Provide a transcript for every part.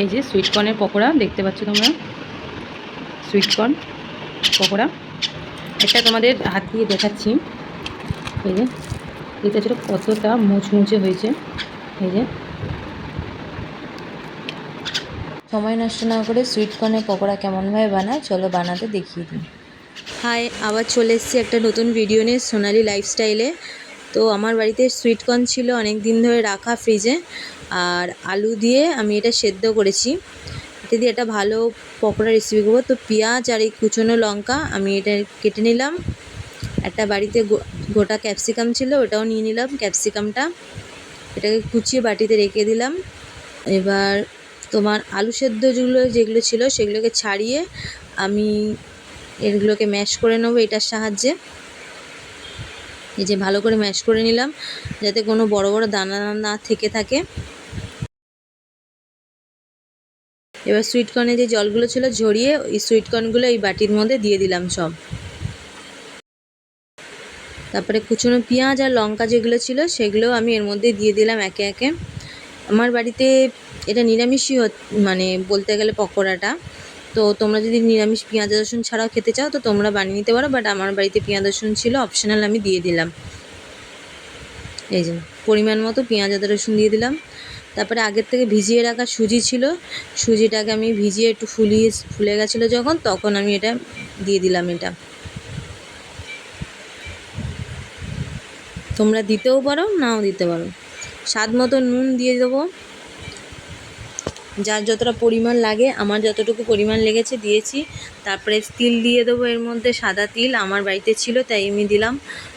এই যে সুইট কর্নের পকোড়া, দেখতে পাচ্ছ তোমরা? Sweet corn, pakora. একটা তোমাদের হাত দিয়ে দেখাচ্ছি। এই যে এটা ছিল কতটা মুচমুচে হয়েছে। এই যে। সময় নষ্ট না করে সুইট কর্নের পকোড়া কেমনভাবে বানায়, চলো বানাতে দেখিয়ে দিই। হাই, আবার চলে এসেছি একটা নতুন ভিডিও নিয়ে সোনালি লাইফস্টাইলে তো আমার বাড়িতে সুইট কর্ন ছিল অনেক দিন ধরে রাখা ফ্রিজে আর আলু দিয়ে আমি এটা সেদ্ধ করেছি। এটা দিয়ে একটা ভালো পকোড়া রেসিপি করব। তো পেঁয়াজ আর এই কুচনো লঙ্কা আমি এটা কেটে নিলাম। একটা বাড়িতে গোটা ক্যাপসিকাম ছিল, ওটাও নিয়ে নিলাম ক্যাপসিকামটা এটাকে কুচিয়ে বাটিতে রেখে দিলাম। এবার তোমার আলু সেদ্ধ যেগুলো যেগুলো ছিল সেগুলোকে ছাড়িয়ে আমি এগুলোকে ম্যাশ করে নেব এটার সাহায্যে। এই যে ভালো করে ম্যাশ করে নিলাম, যাতে কোনো বড় বড় দানা না থেকে থাকে। এবার সুইট কর্নে যে জলগুলো ছিল ঝরিয়ে ওই সুইট কর্নগুলো এই বাটির মধ্যে দিয়ে দিলাম সব। তারপরে কুচনো পেঁয়াজ আর লঙ্কা যেগুলো ছিল সেগুলো আমি এর মধ্যে দিয়ে দিলাম একে একে। আমার বাড়িতে এটা নিরামিষই মানে বলতে গেলে পকোড়াটা। তো তোমরা যদি নিরামিষ পেঁয়াজ রসুন ছাড়াও খেতে চাও তো তোমরা বানিয়ে নিতে পারো বাট আমার বাড়িতে পেঁয়াজ রসুন ছিল অপশনাল আমি দিয়ে দিলাম। এই যে, পরিমাণ মতো পেঁয়াজ আদা রসুন দিয়ে দিলাম। তারপরে আগের থেকে ভিজিয়ে রাখা সুজি ছিল। সুজিটাকে আমি ভিজিয়ে একটু ফুলিয়ে, ফুলে গেছিল যখন, তখন আমি এটা দিয়ে দিলাম এটা। তোমরা দিতেও পারো, নাও দিতে পারো। স্বাদ মতো নুন দিয়ে দেবো। যার যতটা পরিমাণ লাগে, আমার যতটুকু পরিমাণ লেগেছে দিয়েছি। তারপরে তিল দিয়ে দেবো, এর মধ্যে সাদা তিল। আমার বাড়িতে ছিল, তাই আমি দিলাম।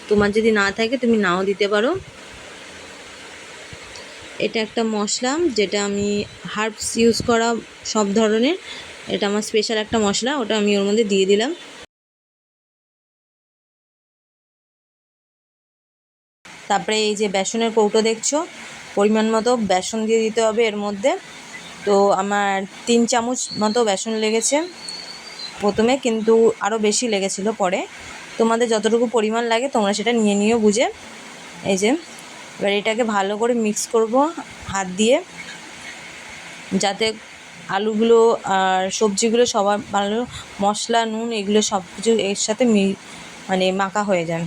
তোমার যদি না থাকে, তুমি নাও দিতে পারো। এটা একটা মশলা যেটা আমি হার্বস ইউজ করা সব ধরনের। এটা আমার স্পেশাল একটা মশলা, ওটা আমি ওর মধ্যে দিয়ে দিলাম। তারপরে এই যে বেসনের কৌটো দেখছ, পরিমাণ মতো বেসন দিয়ে দিতে হবে এর মধ্যে। তো আমার তিন চামচ মতো বেসন লেগেছে প্রথমে, কিন্তু আরও বেশি লেগেছিলো পরে। তোমাদের যতটুকু পরিমাণ লাগে তোমরা সেটা নিয়ে নিও বুঝে। এই যে এবার এটাকে ভালো করে মিক্স করব হাত দিয়ে, যাতে আলুগুলো আর সবজিগুলো সবার ভালো, মশলা, নুন, এগুলো সব কিছু এর সাথে মানে মাখা হয়ে যান।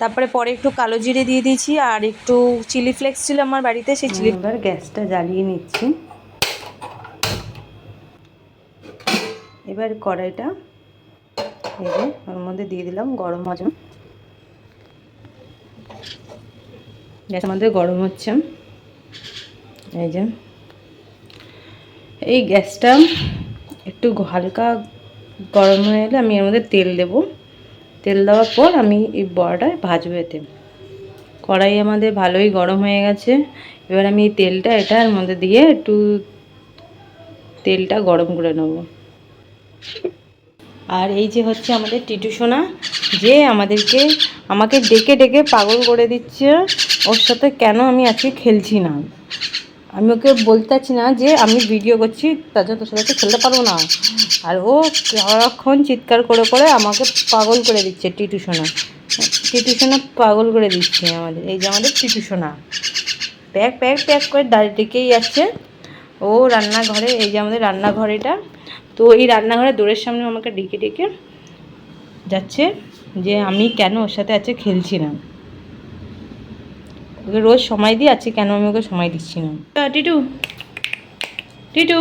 তারপরে পরে একটু কালো জিরে দিয়ে দিয়েছি, আর একটু চিলি ফ্লেক্স ছিল আমার বাড়িতে, সেই চিলি এবার গ্যাসটা জ্বালিয়ে নিচ্ছি। এবার কড়াইটা যে ওর মধ্যে দিয়ে দিলাম গরম মজা গ্যাস আমাদের গরম হচ্ছে। এই যে এই গ্যাসটা একটু হালকা গরম হয়ে এলে আমি এর মধ্যে তেল দেব। তেল দেওয়ার পর আমি এই বড়াটা ভাজবো এতে। কড়াই আমাদের ভালোই গরম হয়ে গেছে। এবার আমি এই তেলটা এটার মধ্যে দিয়ে একটু তেলটা গরম করে নেব। আর এই যে হচ্ছে আমাদের টিটু সোনা, যে আমাদেরকে, আমাকে ডেকে ডেকে পাগল করে দিচ্ছে, ওর সাথে কেন আমি আজকে খেলছি না? আমি ওকে বলতে পারছি না যে আমি ভিডিও করছি, তার জন্য তোর সাথে খেলতে পারব না। আর ও সারাক্ষণ চিৎকার করে করে আমাকে পাগল করে দিচ্ছে, টিটু সোনা। টিটু সোনা পাগল করে দিচ্ছে আমাদের, এই যে আমাদের টিটু সোনা। প্যাক প্যাক প্যাক করে দাঁড়িয়ে ডেকেই যাচ্ছে। ও রান্নাঘরে, এই যে আমাদের রান্নাঘর এটা তো এই রান্নাঘরে দৌড়ের সামনে আমাকে ডেকে ডেকে যাচ্ছে যে আমি কেন ওর সাথে আছে খেলছি না। ওকে রোজ সময় দিই, আজকে কেন আমি ওকে সময় দিচ্ছি না। টিটু টিটু।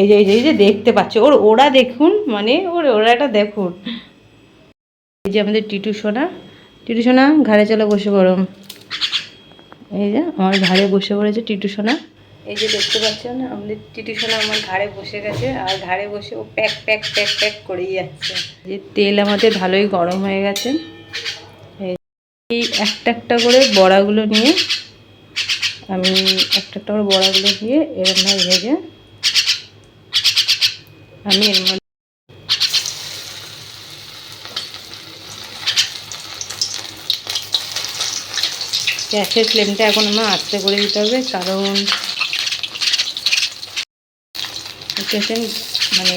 এই যে এই যে এই যে দেখতে পাচ্ছে, ওর, ওরা দেখুন মানে ওর ওরাটা দেখুন। এই যে আমাদের টিটু সোনা টিটু সোনা, ঘাড়ে চলে বসে পড়ো। এই যে, আমার ঘাড়ে বসে পড়েছে টিটু সোনা। এই যে দেখতে পাচ্ছেন, আমাদের টিটু সোনা আমার ঘাড়ে বসে গেছে, আর ঘাড়ে বসে ও প্যাক প্যাক প্যাক প্যাক করেই যাচ্ছে। যে তেল আমাদের ভালোই গরম হয়ে গেছে। এই একটা একটা করে বড়াগুলো নিয়ে আমি একটা একটা করে বড়াগুলো দিয়ে এরমভাবে ভেজে আমি এর মধ্যে গ্যাসের ফ্লেমটা এখন আমার আস্তে করে দিতে হবে, কারণ দেখেছেন মানে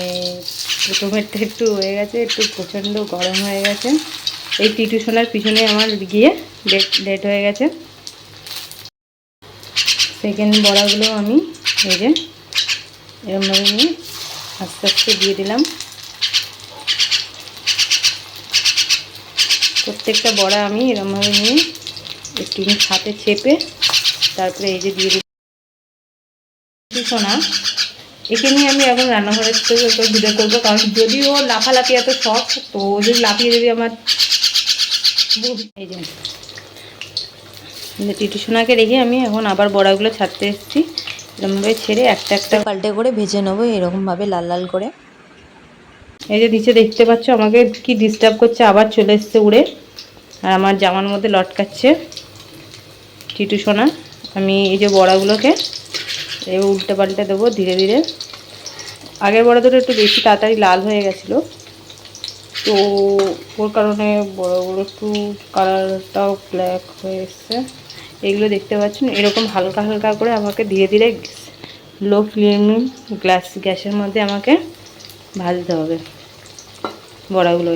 প্রথমেরটা একটু হয়ে গেছে, একটু প্রচণ্ড গরম হয়ে গেছে। এই টিউশনের পিছনে আমার গিয়ে লেট হয়ে গেছে। সেকেন্ড বড়াগুলো আমি এই যে এরমভাবে নিয়ে আস্তে আস্তে দিয়ে দিলাম। প্রত্যেকটা বড়া আমি এরমভাবে নিয়ে একটু হাতে চেপে তারপরে এই যে দিয়ে দিই সোনা একে নিয়ে আমি এখন রান্নাঘরের থেকে একটু ভিডিও করব কারণ যদি ও লাফালাফি এত শখ তো ও যদি লাফিয়ে যদি আমার এই যে। টিটু সোনাকে রেখে আমি এখন আবার বড়াগুলো ছাড়তে এসেছি। এরকমভাবে ছেড়ে একটা একটা পাল্টে করে ভেজে নেব এরকমভাবে লাল লাল করে। এই যে নিচে দেখতে পাচ্ছ আমাকে কি ডিস্টার্ব করছে আবার চলে এসছে উড়ে। আর আমার জামার মধ্যে লটকাচ্ছে। টিটু সোনা আমি এই যে বড়াগুলোকে এই উল্টে পাল্টে দেবো ধীরে ধীরে। আগের বড়া দুটো একটু বেশি তাড়াতাড়ি লাল হয়ে গেছিল। তো ওর কারণে বড়গুলো একটু কালারটাও ব্ল্যাক হয়ে এসছে। এগুলো দেখতে পাচ্ছেন, এরকম হালকা হালকা করে আমাকে ধীরে ধীরে লো ফ্লেম গ্লাস গ্যাসের মধ্যে আমাকে ভাজতে হবে বড়াগুলো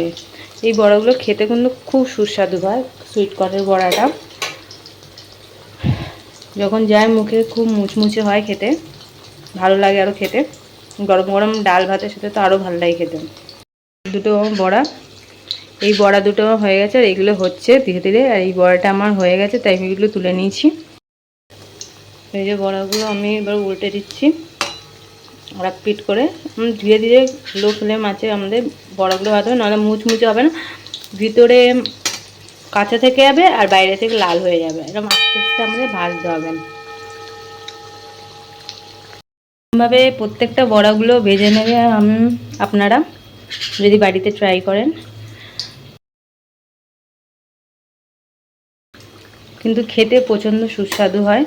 এই বড়াগুলো খেতে কিন্তু খুব সুস্বাদু হয় সুইট কর্নের বড়াটা। যখন যায় মুখে খুব মুচমুচে হয় খেতে, ভালো লাগে আরও খেতে। গরম গরম ডাল ভাতের সাথে তো আরও ভালো লাগে খেতে। দুটো বড়া, এই বড়া দুটো হয়ে গেছে আর এগুলো হচ্ছে ধীরে ধীরে আর এই বড়াটা আমার হয়ে গেছে, তাই আমি এগুলো তুলে নিয়েছি। এই যে বড়াগুলো আমি এবার উল্টে দিচ্ছি এক পিট করে। ধীরে ধীরে লো ফ্লেম আছে আমাদের বড়াগুলো ভাত হবে, নাহলে মুচমুচে হবে না। ভিতরে কাঁচা থেকে যাবে আর বাইরে থেকে লাল হয়ে যাবে। এরকম আস্তে আস্তে আমাদের ভাজতে হবে। এরকমভাবে প্রত্যেকটা বড়াগুলো ভেজে নেবে আপনারা, যদি বাড়িতে ট্রাই করেন। কিন্তু খেতে প্রচণ্ড সুস্বাদু হয়।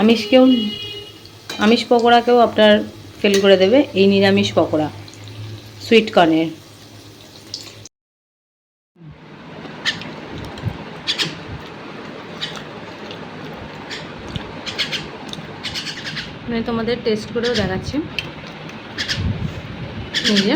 আমিষকেও আমিষ পকোড়াকেও আপনার ফেল করে দেবে। এই নিরামিষ পকোড়া সুইট কর্নের আমি তোমাদের টেস্ট করেও দেখাচ্ছি। এই যে।